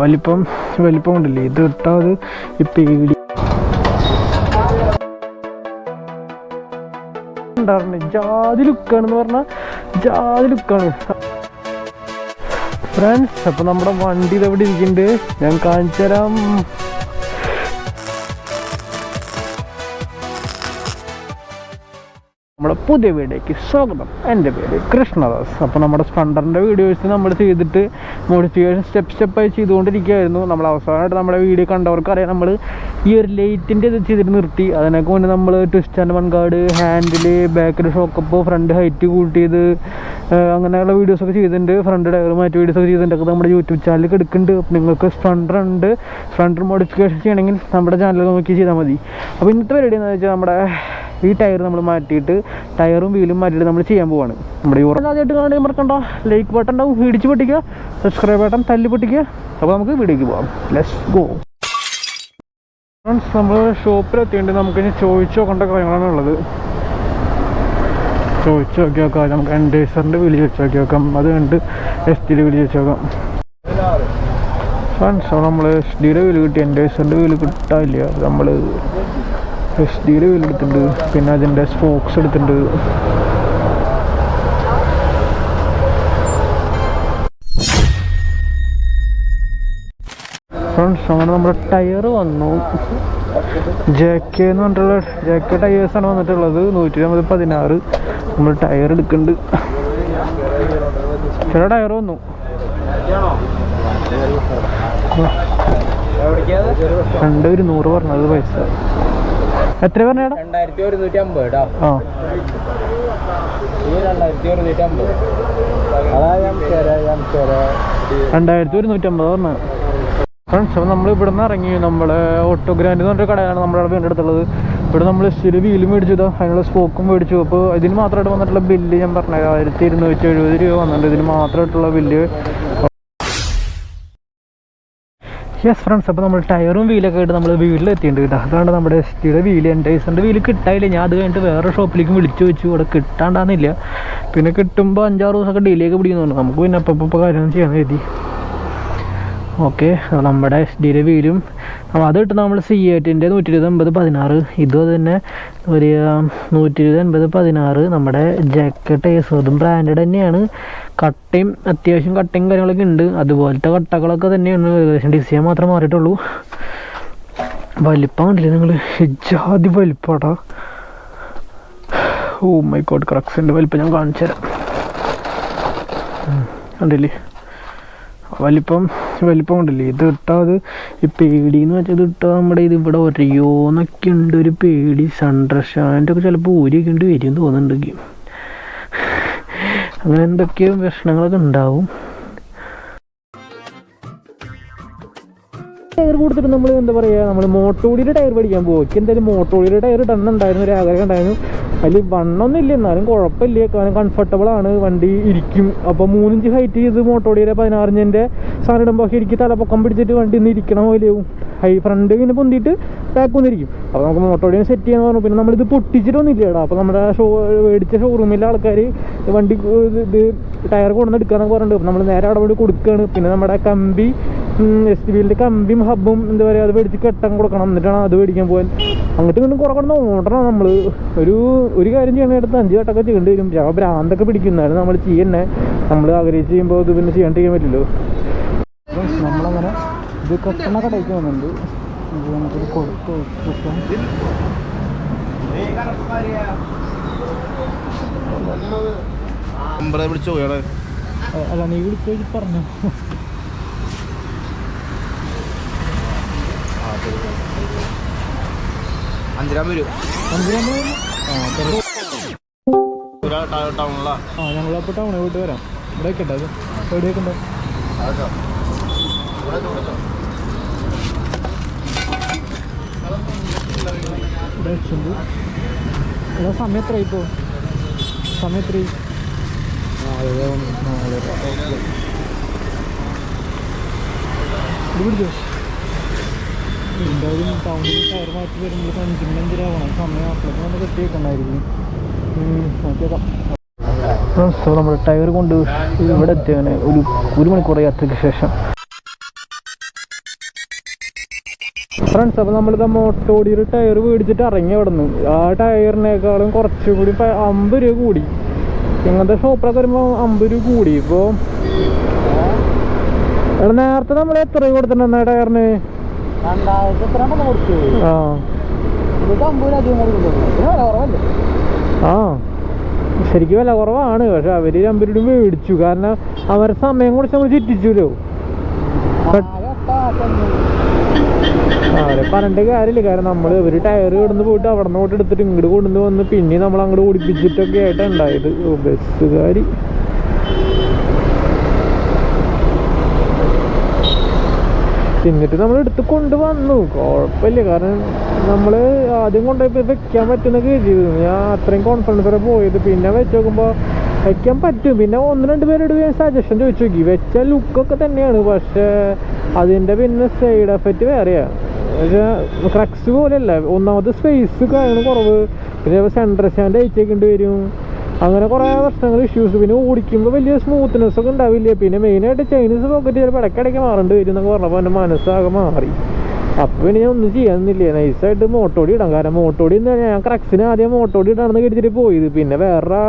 വലിപ്പം വലിപ്പം കൊണ്ടില്ലേ ഇത് ഇട്ടാൽ അത് ഈ വീഡിയോ ഉണ്ടായിരുന്നു ജാതി ലുക്കാണെന്ന് പറഞ്ഞാൽ ജാതി ലുക്കാണ്. ഫ്രണ്ട്സ് അപ്പൊ നമ്മുടെ വണ്ടി ഇതെവിടെ ഇരിക്കുന്നുണ്ട്? ഞാൻ കാണിച്ചു തരാം പുതിയ വീഡിയോയ്ക്ക് സ്വാഗതം. എന്റെ പേര് കൃഷ്ണദാസ്. അപ്പോൾ നമ്മുടെ സ്പണ്ടറിന്റെ വീഡിയോസ് നമ്മൾ ചെയ്തിട്ട് മോഡിഫിക്കേഷൻ സ്റ്റെപ്പ് സ്റ്റെപ്പായി ചെയ്തുകൊണ്ടിരിക്കുകയായിരുന്നു. നമ്മൾ അവസാനമായിട്ട് നമ്മുടെ വീഡിയോ കണ്ടവർക്ക് അറിയാം. നമ്മൾ ഈ ഒരു ലൈറ്റിന്റെ ഇത് ചെയ്തിട്ട് നിർത്തി. അതിനൊക്കെ മുന്നേ നമ്മൾ ട്വിസ്റ്റ് ആൻഡ് വൺ ഹാൻഡിൽ ബാക്കിൽ ഷോക്കപ്പ് ഫ്രണ്ട് ഹൈറ്റ് കൂട്ടിയത് അങ്ങനെയുള്ള വീഡിയോസൊക്കെ ചെയ്തിട്ടുണ്ട്. ഫ്രണ്ട് ടയർ മാറ്റി വീഡിയോസൊക്കെ ചെയ്തിട്ടുണ്ട്. നമ്മുടെ യൂട്യൂബ് ചാനലിൽ എടുക്കുന്നുണ്ട്. അപ്പോൾ നിങ്ങൾക്ക് സ്പ്ലണ്ടർ ഉണ്ട്. സ്പ്ലണ്ടർ മോഡിഫിക്കേഷൻ ചെയ്യണമെങ്കിൽ നമ്മുടെ ചാനൽ നോക്കി ചെയ്താൽ മതി. അപ്പോൾ ഇന്നത്തെ പരിപാടി എന്ന് വെച്ചാൽ നമ്മുടെ ഈ ടയർ നമ്മൾ മാറ്റിയിട്ട് ടയറും വീലും മാറ്റിയിട്ട് നമ്മൾ ചെയ്യാൻ പോവാണ്. നമ്മുടെ ഈ ആദ്യമായിട്ട് കാണാൻ മറക്കണ്ട ലൈക്ക് ബട്ടൺ ഉണ്ടാവും ഇടിച്ച് പൊട്ടിക്കുക സബ്സ്ക്രൈബ് ബട്ടൺ തല്ലി പൊട്ടിക്കുക. അപ്പോൾ നമുക്ക് വീഡിയോക്ക് പോവാം. ലെറ്റ്സ് ഗോ ഫ്രണ്ട്സ് നമ്മൾ ഷോപ്പിലെത്തിയിട്ട് നമുക്ക് ഇനി ചോദിച്ചു നോക്കേണ്ട കാര്യങ്ങളാണ് ഉള്ളത്. ചോദിച്ചു നോക്കി നോക്കാം. നമുക്ക് എൻഡേസറിന്റെ വിളി വെച്ച് നോക്കി നോക്കാം. അത് കണ്ട് എസ് ടിയുടെ വിളി വെച്ച് നോക്കാം. ഫ്രണ്ട്സ് നമ്മൾ എസ് ഡിയുടെ വില കിട്ടി. എൻഡേസറിന്റെ വില കിട്ടാനില്ല. നമ്മൾ എസ് ഡിയുടെ വീൽ എടുത്തിട്ടുണ്ട് പിന്നെ അതിന്റെ സ്പോക്സ് എടുത്തിട്ടുണ്ട്. ഫ്രണ്ട്സ് അങ്ങനെ നമ്മുടെ ടയർ വന്നു. ജെ കെ എന്ന് പറഞ്ഞിട്ടുള്ള ജെ കെ ടയേഴ്സാണ് വന്നിട്ടുള്ളത്. നൂറ്റി അമ്പത് പതിനാറ്. നമ്മൾ ടയർ എടുക്കുന്നുണ്ട്. ചില ടയർ വന്നു. രണ്ട് നൂറ് പറഞ്ഞത് പൈസ. എത്ര രണ്ടായിരത്തി ഒരുന്നൂറ്റി അമ്പത് കേട്ടോ ആ. ഈ രണ്ടായിരത്തി ഒരുന്നൂറ്റി അമ്പത് അതാ ഞാൻ ചേരാ ഞാൻ ചേരാ രണ്ടായിരത്തി ഒരുന്നൂറ്റമ്പത് പറഞ്ഞ. ഫ്രണ്ട്സ് അപ്പം നമ്മൾ ഇവിടെ നിന്ന് ഇറങ്ങി ഓട്ടോ ഗ്രാൻഡ് എന്ന് പറഞ്ഞൊരു കടയാണ് നമ്മുടെ വീണ്ടെടുത്തുള്ളത് ഇവിടെ നമ്മൾ സ്ഥിരം വീലും മേടിച്ചു ഇതാ. അതിനുള്ള സ്പോക്കും മേടിച്ചു. അപ്പോൾ ഇതിന് മാത്രമായിട്ട് വന്നിട്ടുള്ള ബില്ല് ഞാൻ പറഞ്ഞത് ആയിരത്തി ഇരുന്നൂറ്റി എഴുപത് രൂപ വന്നിട്ടുണ്ട്. ഇതിന് മാത്രമായിട്ടുള്ള ബില്ല് യെസ് ഫ്രണ്ട്സ് അപ്പോൾ നമ്മൾ ടയറും വീലൊക്കെ ആയിട്ട് നമ്മൾ വീട്ടിലെത്തിയിട്ടുണ്ട് കേട്ടോ. അതാണ് നമ്മുടെ എസ് ടിയുടെ വീൽ. എന്റെ ഐസന്റെ വീൽ കിട്ടായില്ല. ഞാൻ അത് കഴിഞ്ഞിട്ട് വേറെ ഷോപ്പിലേക്ക് വിളിച്ചു വെച്ചു. അവിടെ കിട്ടാണ്ടാന്നില്ല. പിന്നെ കിട്ടുമ്പോൾ അഞ്ചാറ് ദിവസമൊക്കെ ഡിലേ പിടിക്കുന്നുണ്ട് നമുക്ക് പിന്നെ അപ്പം കാര്യം ചെയ്യാൻ കരുതി ഓക്കെ നമ്മുടെ എസ് ഡിയുടെ വീലും. അത് കിട്ടുന്ന നമ്മൾ സി എയ്റ്റിന്റെ നൂറ്റി ഇരുപത് എൺപത് പതിനാറ്. ഇതും തന്നെ ഒരു നൂറ്റി ഇരുപത് എൺപത് പതിനാറ്. നമ്മുടെ ജാക്കറ്റ് ഏസും അതും ബ്രാൻഡഡ് തന്നെയാണ്. കട്ടയും അത്യാവശ്യം കട്ടയും കാര്യങ്ങളൊക്കെ ഉണ്ട്. അതുപോലത്തെ കട്ടകളൊക്കെ തന്നെയാണ്. ഏകദേശം ഡിസൈൻ മാത്രമേ മാറിയിട്ടുള്ളൂ. വലിപ്പം കണ്ടില്ലേ നിങ്ങൾ ജാതി വലിപ്പാടാ ഓ മൈ ഗോഡ് ക്രക്സിന്റെ വലിപ്പം ഞാൻ കാണിച്ചു തരാം കണ്ടില്ലേ? വലിപ്പം വലിപ്പം ഉണ്ടല്ലേ ഇത് ഇട്ടാൽ അത് ഈ പേടി എന്ന് വെച്ചാൽ ഇത് ഇട്ടാൽ നമ്മുടെ ഇത് ഇവിടെ ഒരയോന്നൊക്കെ ഉണ്ട് ഒരു പേടി സൺഡ്രഷാന്റെ ഒക്കെ ചിലപ്പോൾ ഊരിയൊക്കെ വരും തോന്നുന്നുണ്ടെങ്കിൽ അങ്ങനെ എന്തൊക്കെയോ പ്രശ്നങ്ങളൊക്കെ ഉണ്ടാവും ടയർ കൊടുത്തിട്ട് നമ്മൾ എന്താ പറയുക നമ്മൾ മോട്ടോടിയുടെ ടയർ പഠിക്കാൻ പോകും എന്തായാലും മോട്ടോടിയുടെ ടയർ ഇടണം ഉണ്ടായിരുന്നു ഒരു ആഗ്രഹം ഉണ്ടായിരുന്നു. അതിൽ വണ്ണൊന്നും ഇല്ല എന്നാലും കുഴപ്പമില്ല. കാരണം കംഫർട്ടബിൾ ആണ്. വണ്ടി ഇരിക്കും. അപ്പോൾ മൂന്നിഞ്ച് ഹൈറ്റ് ചെയ്ത് മോട്ടോടിയുടെ പതിനാറിഞ്ചിന്റെ സാധനം ഇടുമ്പോൾ ശരിക്കും തലപ്പൊക്കം പിടിച്ചിട്ട് വണ്ടി ഒന്ന് ഇരിക്കണ പോലെയാവും ഹൈ ഫ്രണ്ട് ഇങ്ങനെ പൊന്തിയിട്ട് ബാക്ക് വന്നിരിക്കും അപ്പോൾ നമുക്ക് മോട്ടോടിയെ സെറ്റ് ചെയ്യാന്ന് പറഞ്ഞു. പിന്നെ നമ്മളിത് പൊട്ടിച്ചിട്ടൊന്നും ഇല്ല കേട്ടോ അപ്പോൾ നമ്മുടെ ഷോ മേടിച്ച ഷോറൂമിലെ ആൾക്കാർ വണ്ടി ഇത് ടയർ കൊണ്ടുവന്ന് എടുക്കാന്നൊക്കെ പറഞ്ഞിട്ട് നമ്മൾ നേരെ അവിടെ കൊടുക്കുകയാണ് പിന്നെ നമ്മുടെ കമ്പി എസ് ടി ബിയിലെ കമ്പിയും ഹബ്ബും എന്താ പറയുക അത് മേടിച്ച് കെട്ടാൻ കൊടുക്കണം. എന്നിട്ടാണ് അത് മേടിക്കാൻ പോകാൻ അങ്ങോട്ടും ഇങ്ങോട്ടും കുറെ കൊണ്ട് ഓടണം നമ്മൾ ഒരു ഒരു കാര്യം ചെയ്യണ അടുത്ത് അഞ്ച് വട്ടമൊക്കെ ചെയ്യേണ്ടി വരും. ചില ഭ്രാന്തൊക്കെ പിടിക്കുന്നതാണ് നമ്മൾ ചെയ്യണേ നമ്മൾ ആഗ്രഹിച്ച് ചെയ്യുമ്പോൾ ഇത് പിന്നെ ചെയ്യാണ്ടിരിക്കാൻ പറ്റില്ലോ നമ്മളങ്ങനെ ഇത് കെട്ടണ കടയ്ക്ക് വന്നിട്ടുണ്ട് നമുക്കിത് കൊടുത്തു അല്ല നീ വിളിച്ചു പറഞ്ഞു? അഞ്ചരാം വരും. തെര- ടൗണിലാ ആ ഞങ്ങളപ്പോൾ ടൗണിൽ പോയിട്ട് വരാം. ഇവിടെ വെക്കട്ടെ അത്. എവിടെ വെക്കണ്ടേ ഇവിടെ സമയം എത്ര ഇപ്പോൾ സമയം എത്ര ഇത് പിടിച്ചോ? എന്തായാലും ടൗണിൽ ടയർ മാറ്റി വരുമ്പോൾ അഞ്ച് മണി അഞ്ചര ആവണം സമയം അപ്പോഴേക്കും നമ്മൾ കെട്ടി നോക്കിയേക്കാം. സോ നമ്മൾ ടയർ കൊണ്ട് ഇവിടെ എത്തിയാണ് ഒരു ഒരു മണിക്കൂർ യാത്രയ്ക്ക് ശേഷം. ഫ്രണ്ട്സ് അപ്പോൾ നമ്മളിത് ഒരു ടയർ മേടിച്ചിട്ട് ഇറങ്ങി കിടന്നു. ആ ടയറിനേക്കാളും കുറച്ചുകൂടി അമ്പത് രൂപ കൂടി. ഇങ്ങനത്തെ ഷോപ്പിലൊക്കെ വരുമ്പോൾ അമ്പത് രൂപ കൂടി. ഇപ്പോൾ നേരത്തെ നമ്മൾ എത്ര കൊടുത്തിട്ടുണ്ടെന്നാ ടയറിന്? ആ. ശരിക്കും വില കുറവാണ്. പക്ഷെ അവർ അമ്പത് രൂപ മേടിച്ചു. കാരണം അവരുടെ സമയം കൂടെ നമ്മൾ ചുറ്റിച്ചല്ലോ. അവരെ പറഞ്ഞിട്ട് കാര്യമില്ല. കാരണം നമ്മൾ ഒരു ടയർ കിടന്ന് പോയിട്ട് അവിടെ നിന്ന് പോയിട്ട് എടുത്തിട്ട് ഇങ്ങോട്ട് കൊണ്ടുവന്ന് വന്ന് പിന്നെ നമ്മൾ അങ്ങോട്ട് ഓടിപ്പിച്ചിട്ടൊക്കെ ആയിട്ടാണ് ഉണ്ടായത് ബസ്സുകാരി. എന്നിട്ട് നമ്മൾ എടുത്ത് കൊണ്ടുവന്നു. കുഴപ്പമില്ല കാരണം നമ്മൾ ആദ്യം കൊണ്ടുപോയി വെക്കാൻ പറ്റുന്ന കരുതിയത് ഞാൻ അത്രയും കോൺഫിഡൻസോടെ പോയത്. പിന്നെ വെച്ച് നോക്കുമ്പോൾ വെക്കാൻ പറ്റും. പിന്നെ ഒന്ന് രണ്ട് പേരോട് ഞാൻ സജഷൻ ചോദിച്ചു നോക്കി. വെച്ച ലുക്കൊക്കെ തന്നെയാണ്. പക്ഷേ അതിന്റെ പിന്നെ സൈഡ് എഫക്റ്റ് വേറെയാണ് പക്ഷേ ക്രക്സ് പോലെയല്ല. ഒന്നാമത് സ്പേസ് കാര്യങ്ങൾ കുറവ്. പിന്നെ സെൻട്രൽ സ്റ്റാൻഡ് അയച്ചേക്കേണ്ടി വരും. അങ്ങനെ കുറേ പ്രശ്നങ്ങൾ ഇഷ്യൂസ് പിന്നെ ഓടിക്കുമ്പോൾ വലിയ സ്മൂത്ത്നെസ് ഒക്കെ ഉണ്ടാവില്ല? പിന്നെ മെയിനായിട്ട് ചൈനീസ് പോക്കറ്റ് ചിലപ്പോൾ ഇടയ്ക്കിടയ്ക്ക് മാറേണ്ടി വരും എന്നൊക്കെ പറഞ്ഞപ്പോൾ എന്റെ മനസ്സാകെ മാറി. അപ്പോൾ പിന്നെ ഞാൻ ഒന്നും ചെയ്യാനില്ല നൈസായിട്ട് മോട്ടോടി ഇടാം. കാരണം മോട്ടോടി ഞാൻ ക്രക്സിന് ആദ്യം മോട്ടോടി ഇടാണെന്ന് കരുതിയിട്ട് പോയത്. പിന്നെ വേറെ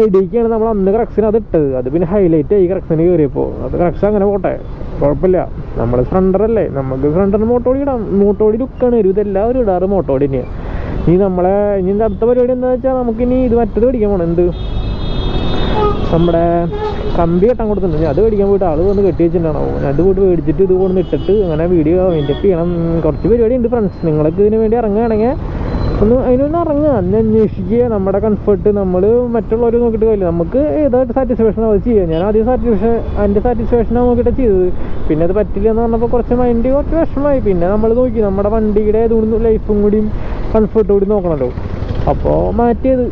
ഐഡിയക്കാണ് നമ്മൾ അന്ന് ക്രക്സിന് അത് ഇട്ടത്. അത് പിന്നെ ഹൈലൈറ്റ് ആയി ക്രക്സിന് കയറിയപ്പോൾ അത് ക്രക്സ് അങ്ങനെ പോട്ടെ. കുഴപ്പമില്ല. നമ്മൾ ഫ്രണ്ടറല്ലേ നമുക്ക് ഫ്രണ്ടറിന് മോട്ടോടി ഇടാം. മോട്ടോടി ലുക്കാണ് ഇതെല്ലാവരും ഇടാറ് മോട്ടോടി തന്നെയാണ് ഇനി നമ്മളെ ഇനി അടുത്ത പരിപാടി എന്താ വെച്ചാൽ നമുക്കിനി ഇത് മറ്റത് പഠിക്കാൻ പോകണം എന്ത്? നമ്മുടെ കമ്പി കെട്ടാൻ കൊടുത്തിട്ടുണ്ട്. അത് മേടിക്കാൻ പോയിട്ട് ആൾ വന്ന് കെട്ടി വെച്ചിട്ടുണ്ടാണോ? അത് പോയിട്ട് മേടിച്ചിട്ട് ഇത് കൊണ്ട് ഇട്ടിട്ട് അങ്ങനെ വീഡിയോ അതിന്റെ ചെയ്യണം കുറച്ച് പരിപാടി ഉണ്ട് ഫ്രണ്ട്സ് നിങ്ങൾക്ക് ഇതിന് വേണ്ടി ഇറങ്ങുകയാണെങ്കിൽ ഒന്ന് അതിനൊന്ന് ഇറങ്ങുക. അന്ന് അന്വേഷിക്കുക. നമ്മുടെ കംഫർട്ട് നമ്മൾ മറ്റുള്ളവർ നോക്കിയിട്ട് കഴിയില്ല നമുക്ക് ഏതായിട്ട് സാറ്റിസ്ഫാക്ഷൻ അത് ചെയ്യാം ഞാൻ ആദ്യം സാറ്റിസ്ഫാക്ഷൻ അതിന്റെ സാറ്റിസ്ഫാക്ഷൻ നോക്കിയിട്ട് ചെയ്തത്. പിന്നെ അത് പറ്റില്ല എന്ന് പറഞ്ഞപ്പോൾ കുറച്ച് മൈൻഡ് കുറച്ച് വിഷമമായി. പിന്നെ നമ്മൾ നോക്കി. നമ്മുടെ വണ്ടിയുടെ ഇതുകൊണ്ട് ലൈഫും കൂടിയും കംഫർട്ടും കൂടി നോക്കണമല്ലോ അപ്പോൾ മാറ്റിയത്.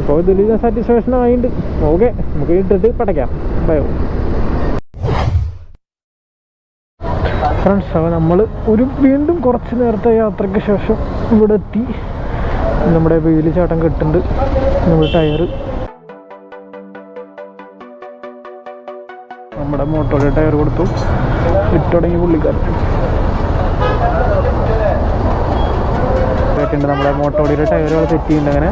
ഇപ്പോൾ ഇതിൽ സാറ്റിസ്ഫാക്ഷൻ ആയിണ്ട്. ഓക്കെ നമുക്ക് ഇട്ടിട്ട് പടയ്ക്കാം. ബയോ ഫ്രണ്ട്സ് അപ്പോൾ നമ്മൾ ഒരു വീണ്ടും കുറച്ച് നേരത്തെ യാത്രയ്ക്ക് ശേഷം ഇവിടെ എത്തി. നമ്മുടെ വെയിൽ ചാട്ടം കിട്ടുന്നുണ്ട് നമ്മുടെ ടയർ നമ്മുടെ മോട്ടോറിന്റെ ടയർ കൊടുത്തു. ഇട്ടുടങ്ങി പുള്ളിക്കാരൻ. കേട്ടിട്ടുണ്ട് നമ്മുടെ മോട്ടോടിയുടെ ടയറുകൾ തെറ്റിയിട്ടുണ്ട് അങ്ങനെ.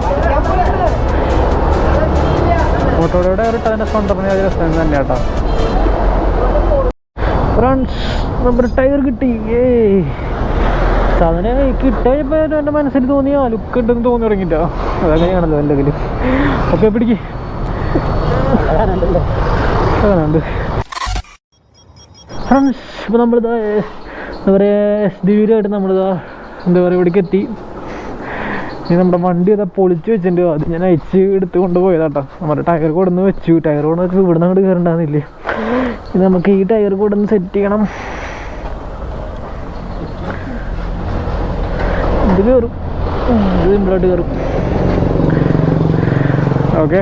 മോട്ടോടിയുടെ ഒരു ടയറിന്റെ സ്വന്തം അത് രസം തന്നെ കേട്ടോ ഫ്രണ്ട്സ് നമ്മുടെ ടയർ കിട്ടി. ഏ സാധനം കിട്ടിയപ്പോൾ എന്റെ മനസ്സിൽ തോന്നിയ ലുക്ക് ഉണ്ടെന്ന് തോന്നി തുടങ്ങിട്ടോ. അതങ്ങനെയാണല്ലോ എന്റെ ഇതിൽ ഓക്കെ പിടിക്ക്. ഫ്രണ്ട്സ് ഇപ്പോൾ നമ്മളിതാ എന്താ പറയുക എസ് ഡി വിയിലായിട്ട് നമ്മളിതാ എന്താ പറയുക ഇവിടേക്ക് എത്തി. ഇനി നമ്മുടെ വണ്ടി ഇതാ പൊളിച്ച് വെച്ചിട്ടുണ്ട്. അത് ഞാൻ അയച്ച് എടുത്ത് കൊണ്ടുപോയതാട്ടോ. നമ്മുടെ ടയർ കൊടുന്ന് വെച്ചു. ടയർ കൊണ്ട് വെച്ച് ഇവിടുന്ന് അങ്ങോട്ട് കയറണ്ടാന്നില്ലേ ഇനി നമുക്ക് ഈ ടയർ കൊടുന്ന് സെറ്റ് ചെയ്യണം. ഇത് കയറും ഇത് സിമ്പിളായിട്ട് കയറും ഓക്കെ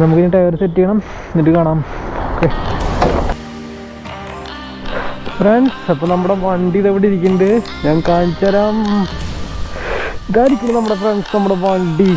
നമുക്കിനി ടയർ സെറ്റ് ചെയ്യണം. എന്നിട്ട് കാണാം. ഓക്കെ ഫ്രണ്ട്സ് അപ്പോൾ നമ്മുടെ വണ്ടി ഇതെവിടെ ഇരിക്കുന്നുണ്ട്. ഞാൻ കാണിച്ചു തരാം. ഇതായിരിക്കും നമ്മുടെ ഫ്രണ്ട്സ് നമ്മുടെ വണ്ടി.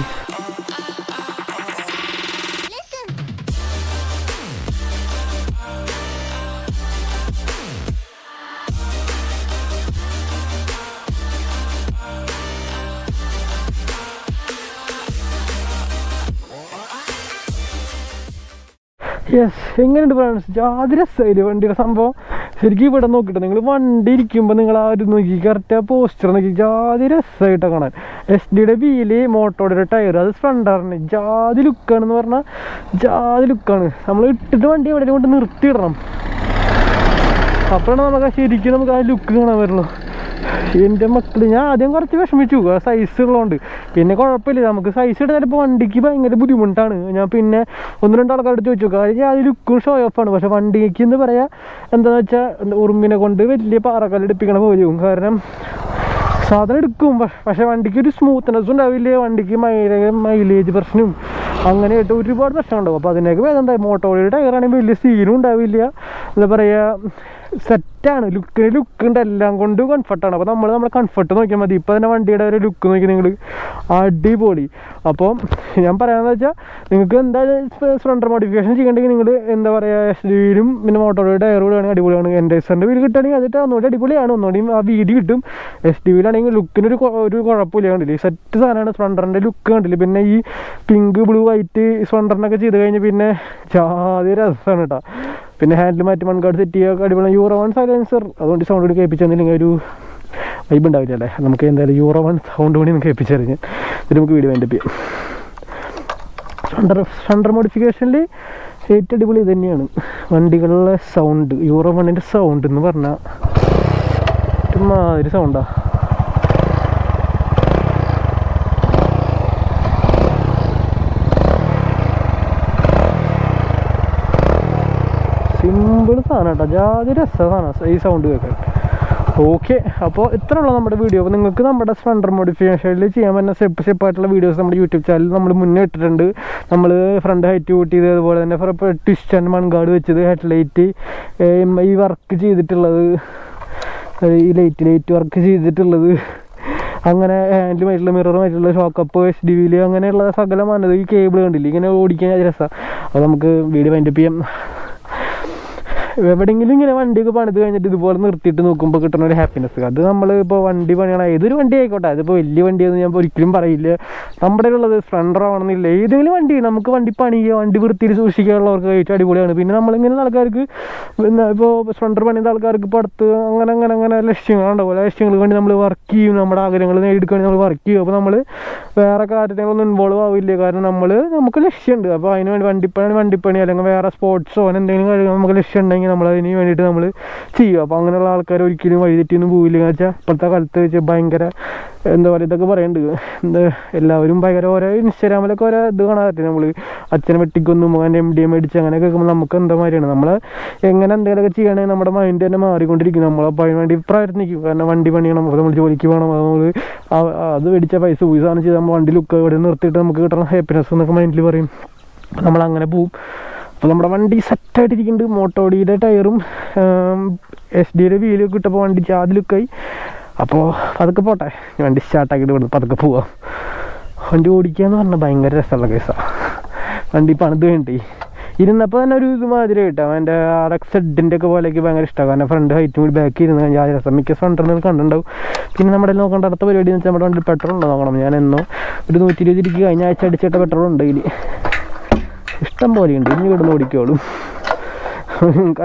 യെസ് എങ്ങനെയുണ്ട് ഫ്രണ്ട്സ് ജാതി രസമായില്ലേ വണ്ടിയുടെ സംഭവം. ശരിക്കും ഇവിടെ നോക്കിയിട്ട് നിങ്ങൾ വണ്ടി ഇരിക്കുമ്പോൾ നിങ്ങൾ ആ ഒരു നോക്കി കറക്റ്റ് ആ പോസ്റ്റർ നോക്കി ജാതി രസമായിട്ടാണ് കാണാൻ. എസ് ഡിയുടെ വീൽ മോട്ടോയുടെ ടയർ അത് സ്പ്ലണ്ടറിന് ജാതി ലുക്കാണെന്ന് പറഞ്ഞാൽ ജാതി ലുക്കാണ് നമ്മൾ ഇട്ടിട്ട് വണ്ടി എവിടെയും കൊണ്ട് നിർത്തിയിടണം. അപ്പോഴാണ് നമുക്ക് ആ ശരിക്കും നമുക്ക് ആ ലുക്ക് കാണാൻ വരുള്ളൂ. എന്റെ മക്കൾ ഞാൻ ആദ്യം കുറച്ച് വിഷമിച്ചു. സൈസ് ഉള്ളതുകൊണ്ട് പിന്നെ കുഴപ്പമില്ല. നമുക്ക് സൈസ് ഇടാൻ ചിലപ്പോൾ വണ്ടിക്ക് ഭയങ്കര ബുദ്ധിമുട്ടാണ്. ഞാൻ പിന്നെ ഒന്ന് രണ്ട് ആൾക്കാരോട് ചോദിച്ചു. കാര്യം ഞാൻ ലുക്കും ഷോ ഓഫാണ് പക്ഷെ വണ്ടിക്ക് എന്ന് പറയാ എന്താണെന്ന് വെച്ചാൽ ഉറുമ്പിനെ കൊണ്ട് വലിയ പാറക്കല്ല് എടുപ്പിക്കണ പോലും കാരണം സാധനം എടുക്കും. പക്ഷെ വണ്ടിക്ക് ഒരു സ്മൂത്ത്നെസ് ഉണ്ടാവില്ല? വണ്ടിക്ക് മൈലേജ് മൈലേജ് പ്രശ്നവും അങ്ങനെയായിട്ട് ഒരുപാട് പ്രശ്നമുണ്ടാവും അപ്പോൾ അതിനൊക്കെ വേദന എന്താ? മോട്ടോറിയുടെ ടയറാണെങ്കിൽ വലിയ സീനും ഉണ്ടാവില്ല. എന്താ പറയുക സെറ്റാണ് ലുക്കിന് ലുക്ക് ഉണ്ട് എല്ലാം കൊണ്ടും കംഫർട്ടാണ് അപ്പോൾ നമ്മൾ നമ്മുടെ കംഫർട്ട് നോക്കിയാൽ മതി. ഇപ്പോൾ തന്നെ വണ്ടിയുടെ ഒരു ലുക്ക് നോക്കി നിങ്ങൾ അടിപൊളി. അപ്പോൾ ഞാൻ പറയാമെന്ന് വെച്ചാൽ നിങ്ങൾക്ക് എന്തായാലും സ്പ്ലെൻഡർ മോഡിഫിക്കേഷൻ ചെയ്യണമെങ്കിൽ നിങ്ങൾ എന്താ പറയുക എസ് ഡി വിയിലും പിന്നെ മോട്ടോറുടെ ടയറുകളാണെങ്കിൽ അടിപൊളിയാണ്. എന്റെ എൻഡേസറിന്റെ വീട് കിട്ടുകയാണെങ്കിൽ അതിട്ട് ഒന്നുകൂടി അടിപൊളിയാണ്. ഒന്നുകൂടി ആ വീതി കിട്ടും. എസ് ഡി വിയിലാണെങ്കിൽ ലുക്കിനൊരു ഒരു ഒരു കുഴപ്പമില്ല കണ്ടില്ലേ? സെറ്റ് സാധനമാണ് സ്പ്ലെൻഡറിന്റെ ലുക്ക് കണ്ടില്ലേ? പിന്നെ ഈ പിങ്ക് ബ്ലൂ വൈറ്റ് സ്പ്ലെൻഡറിനൊക്കെ ചെയ്ത് കഴിഞ്ഞ് പിന്നെ ജാതി രസമാണ് കേട്ടോ പിന്നെ ഹാൻഡിൽ മാറ്റി മൺകാട് സെറ്റ് ചെയ്യുക അടിപൊളി യൂറോ വൺ സൈലൻസർ അതുകൊണ്ട് സൗണ്ട് കൂടി കേൾപ്പിച്ചു തന്നില്ലെങ്കിൽ ഒരു വൈബ് ഉണ്ടാവില്ല അല്ലേ? നമുക്ക് എന്തായാലും യൂറോ വൺ സൗണ്ട് കൂടി കേൾപ്പിച്ചറിഞ്ഞ്. ഇതിന് നമുക്ക് വീഡിയോ വേണ്ടി ചെയ്യാം. ഷണ്ടർ ഷണ്ടർ മോഡിഫിക്കേഷനിൽ ഏറ്റവും അടിപൊളി ഇത് തന്നെയാണ്. വണ്ടികളിലെ സൗണ്ട് യൂറോ വണ്ണിന്റെ സൗണ്ട് എന്ന് പറഞ്ഞാൽ ഒരുമാതിരി സൗണ്ടാ സാധനം കേട്ടോ. ജാതി രസമാണ് ഈ സൗണ്ട് കേൾക്കാൻ. ഓക്കെ അപ്പോൾ ഇത്ര ഉള്ള നമ്മുടെ വീഡിയോ അപ്പോൾ നിങ്ങൾക്ക് നമ്മുടെ സ്പ്ലണ്ടർ മോഡിഫിക്കേഷനിൽ ചെയ്യാൻ പറ്റുന്ന സ്റ്റെപ്പ് സ്റ്റെപ്പ് ആയിട്ടുള്ള വീഡിയോസ് നമ്മുടെ യൂട്യൂബ് ചാനലിൽ നമ്മൾ മുന്നേ ഇട്ടിട്ടുണ്ട്. നമ്മൾ ഫ്രണ്ട് ഹൈറ്റ് കൂട്ടിയത് അതുപോലെ തന്നെ ട്വിസ്റ്റ് ആൻഡ് മൺകാട് വെച്ചത് ഹെഡ്ലൈറ്റ് ഈ വർക്ക് ചെയ്തിട്ടുള്ളത്. ഈ ലൈറ്റ് ലൈറ്റ് വർക്ക് ചെയ്തിട്ടുള്ളത്. അങ്ങനെ ഹാൻഡിലുമായിട്ടുള്ള മിററുമായിട്ടുള്ള ഷോക്കപ്പ് എച്ച് ഡി വിയിൽ അങ്ങനെയുള്ള സകലമാനത് ഈ കേബിൾ കണ്ടില്ലേ? ഇങ്ങനെ ഓടിക്കാൻ രസമാണ് അപ്പോൾ നമുക്ക് വീഡിയോ വൈൻഡപ്പ് ചെയ്യാം. എവിടെയെങ്കിലും ഇങ്ങനെ വണ്ടിയൊക്കെ പണിത് കഴിഞ്ഞിട്ട് ഇതുപോലെ നിർത്തിയിട്ട് നോക്കുമ്പോൾ കിട്ടുന്ന ഒരു ഹാപ്പിനെസ് അത് നമ്മൾ ഇപ്പോൾ വണ്ടി പണിയണം ഏതൊരു വണ്ടി ആയിക്കോട്ടെ അതിപ്പോൾ വലിയ വണ്ടിയൊന്നും ഞാൻ ഒരിക്കലും പറയില്ല. നമ്മുടെ ഉള്ളത് സ്പ്ലെൻഡർ ആവണമെന്നില്ല. ഏതെങ്കിലും വണ്ടി നമുക്ക് വണ്ടി പണിയുക വണ്ടി വൃത്തിയിൽ സൂക്ഷിക്കാനുള്ളവർക്ക് ഏറ്റവും അടിപൊളിയാണ്. പിന്നെ നമ്മളിങ്ങനെ ആൾക്കാർക്ക് ഇപ്പോൾ സ്പ്ലെൻഡർ പണിയുന്ന ആൾക്കാർക്ക് ഇപ്പോൾ അടുത്ത് അങ്ങനെ അങ്ങനെ അങ്ങനെ ലക്ഷ്യങ്ങളുണ്ടാവും ലക്ഷ്യങ്ങൾക്ക് വേണ്ടി നമ്മൾ വർക്ക് ചെയ്യും നമ്മുടെ ആഗ്രഹങ്ങൾ നേടിയെടുക്കാൻ നമ്മൾ വർക്ക് ചെയ്യും. അപ്പോൾ നമ്മൾ വേറെ കാര്യത്തിലൊന്നും ഇൻവോൾവ് ആവില്ല. കാരണം നമ്മൾ നമുക്ക് ലക്ഷ്യമുണ്ട് അപ്പോൾ അതിന് വേണ്ടി വണ്ടിപ്പണി വണ്ടിപ്പണി അല്ലെങ്കിൽ വേറെ സ്പോർട്സോ അങ്ങനെ എന്തെങ്കിലും നമുക്ക് ലക്ഷ്യം ഉണ്ടെങ്കിൽ നമ്മൾ അതിന് വേണ്ടിയിട്ട് നമ്മൾ ചെയ്യുക. അപ്പോൾ അങ്ങനെയുള്ള ആൾക്കാർ ഒരിക്കലും വഴിതെറ്റിയൊന്നും പോവില്ല. എന്ന് വെച്ചാൽ ഇപ്പോഴത്തെ കാലത്ത് വെച്ച് ഭയങ്കര എന്താ പറയുക ഇതൊക്കെ പറയുന്നുണ്ട് എന്താ എല്ലാവരും ഭയങ്കര ഓരോ ഇൻസ്റ്റാഗ്രാമിലൊക്കെ ഓരോ ഇത് കാണാൻ പറ്റും. നമ്മൾ അച്ഛനെ വെട്ടിക്കൊന്നും അങ്ങനെ എം ഡി എം മേടിച്ച് അങ്ങനെ കേൾക്കുമ്പോൾ നമുക്ക് എന്താ മാതിരിയാണ് നമ്മൾ എങ്ങനെ എന്തെങ്കിലുമൊക്കെ ചെയ്യണമെങ്കിൽ നമ്മുടെ മൈൻഡ് തന്നെ മാറിക്കൊണ്ടിരിക്കും. നമ്മൾ അപ്പോൾ അതിന് വേണ്ടി പ്രയത്നിക്കും. കാരണം വണ്ടി പണിയണം അപ്പോൾ നമ്മൾ ജോലിക്ക് പോകണം. അത് നമ്മൾ അത് മേടിച്ച പൈസ പോയി സാധനം ചെയ്ത് നമ്മൾ വണ്ടി ലുക്ക് ഇവിടെ നിർത്തിയിട്ട് നമുക്ക് കിട്ടണം ഹാപ്പിനെസ് എന്നൊക്കെ മൈൻഡിൽ പറയും. നമ്മൾ അങ്ങനെ പോവും. അപ്പോൾ നമ്മുടെ വണ്ടി സെറ്റായിട്ടിരിക്കുന്നുണ്ട് മോട്ടോഡിയുടെ ടയറും എസ് ഡിയുടെ വീലൊക്കെ ഇട്ടപ്പോൾ വണ്ടി ജാതി ലുക്കായി അപ്പോൾ അതൊക്കെ പോട്ടെ. വണ്ടി സ്റ്റാർട്ടാക്കിയിട്ട് ഇവിടുന്ന് പതുക്കെ പോവാം. വണ്ടി ഓടിക്കുക എന്ന് പറഞ്ഞാൽ ഭയങ്കര രസമുള്ള കേസാണ് വണ്ടി പണിത് വേണ്ടി. ഇരുന്നപ്പോൾ തന്നെ ഒരു ഇതുമാതിരി കിട്ടാം എന്റെ ആർ എക്സ് എഡിന്റെ ഒക്കെ പോലെയൊക്കെ ഭയങ്കര ഇഷ്ടമാണ് കാരണം ഫ്രണ്ട് ഹൈറ്റും കൂടി ബാക്ക് ഇരുന്ന് കഴിഞ്ഞാൽ രസം. മിക്ക ഫ്രണ്ടിൽ കണ്ടുണ്ടാവും പിന്നെ നമ്മുടെ നോക്കേണ്ട അടുത്ത പരിപാടി എന്ന് വെച്ചാൽ നമ്മുടെ വണ്ടി പെട്രോൾ ഉണ്ടോ നോക്കണം. ഞാൻ എന്നോ ഒരു നൂറ്റി ഇരുപത് ഇരിക്കുക കഴിഞ്ഞ ആഴ്ച അടിച്ചിട്ട പെട്രോൾ ഉണ്ട് ഇഷ്ടം പോലെയുണ്ട് ഇനി ഇവിടുന്ന് ഓടിക്കോളും.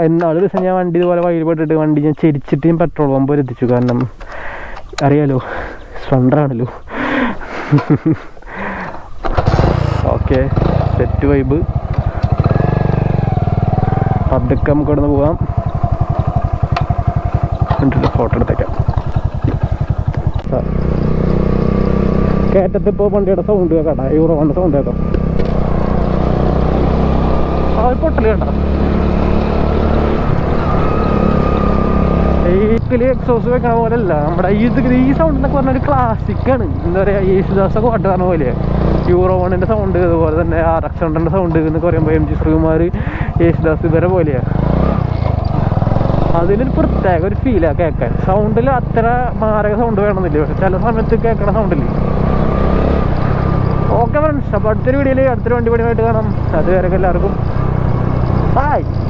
എന്നാൾ ദിവസം ഞാൻ വണ്ടി ഇതുപോലെ വഴിയിൽ പെട്ടിട്ട് വണ്ടി ഞാൻ ചെരിച്ചിട്ട് ഞാൻ പെട്രോൾ പമ്പ് എത്തിച്ചു. കാരണം അറിയാലോ സ്പ്ലെൻഡറാണല്ലോ ഓക്കെ സെറ്റ് വൈബ് പതുക്കെ നമുക്ക് ഇവിടെ നിന്ന് പോകാം. എന്നിട്ട് ഫോട്ടോ എടുത്തേക്കാം. കയറ്റത്ത് ഇപ്പോൾ വണ്ടിയുടെ സൗണ്ട് കേട്ടോ. യൂറോ വണ്ടി സൗണ്ട് കേട്ടോ. പൊട്ടൽ കേട്ടോ ഈക്കിൽ എക്സോസ് വെക്കണ പോലെ അല്ല നമ്മുടെ ഇത് ഈ സൗണ്ട് എന്നൊക്കെ പറഞ്ഞ ഒരു ക്ലാസിക് ആണ്. എന്താ പറയാ യേശുദാസ് ഒക്കെ പാട്ട് പറഞ്ഞ പോലെ. യൂറോ വണ്ണിന്റെ സൗണ്ട് അതുപോലെ തന്നെ ആർ എക്സ് ഹൺഡ്രഡിന്റെ സൗണ്ട് എന്നൊക്കെ പറയുമ്പോൾ എം ജി ശ്രീകുമാർ യേശുദാസ് ഇവരെ പോലെയാ. അതിനൊരു പ്രത്യേക ഒരു ഫീലാ കേൾക്കാൻ. സൗണ്ടിൽ അത്ര മാരക സൗണ്ട് വേണമെന്നില്ല. പക്ഷെ ചില സമയത്ത് കേൾക്കണ സൗണ്ടില്ല ഓക്കെ ഫ്രണ്ട്സ് അപ്പോൾ അടുത്തൊരു വീഡിയോയിൽ അടുത്തൊരു വണ്ടി പണിയായിട്ട് കാണാം. അതുവരെ എല്ലാവർക്കും Ai!